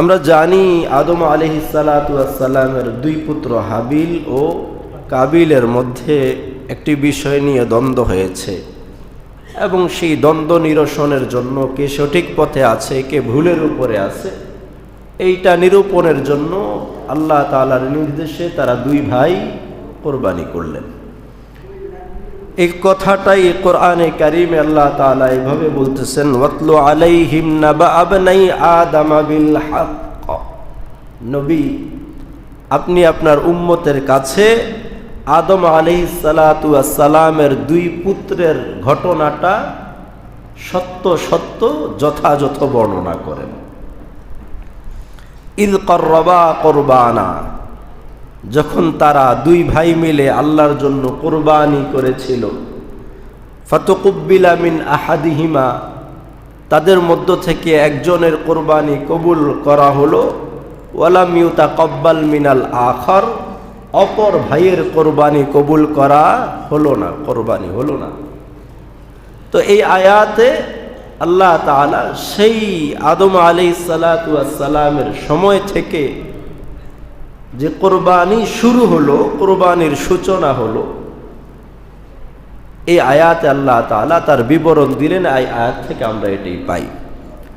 আমরা জানি আদম আলহি সালাতামের দুই পুত্র হাবিল ও কাবিলের মধ্যে একটি বিষয় নিয়ে দ্বন্দ্ব হয়েছে। এবং সেই দ্বন্দ্ব নিরসনের জন্য কে সঠিক পথে আছে, কে ভুলের উপরে আছে, এইটা নিরূপণের জন্য আল্লাহ তালার নির্দেশে তারা দুই ভাই কোরবানি করলেন। এই কথাটাই কোরআনে কারিমে আল্লাহ তাআলা এভাবে বলতেছেন, ওয়াতলু আলাইহিম নাবা আবনাই আদম নবী, আপনি আপনার উম্মতের কাছে আদম আলাইহিস সালাতু সালামের দুই পুত্রের ঘটনাটা সত্য সত্য, যথাযথ বর্ণনা করেন। ইদ করবা করবানা। যখন তারা দুই ভাই মিলে আল্লাহর জন্য কোরবানি করেছিল। ফতকুব্বিলা মিন আহাদিহিমা, তাদের মধ্য থেকে একজনের কোরবানি কবুল করা হলো। ওয়ালাম ইউতা কব্বাল মিনাল আখর, অপর ভাইয়ের কোরবানি কবুল করা হলো না, কোরবানি হলো না। তো এই আয়াতে আল্লাহ তাআলা সেই আদম আলি সালামের সময় থেকে যে কোরবানি শুরু হলো, কোরবানির সূচনা হলো, এই আয়াত আল্লাহ তালা তার বিবরণ দিলেন, এই আয়াত থেকে আমরা এটাই পাই।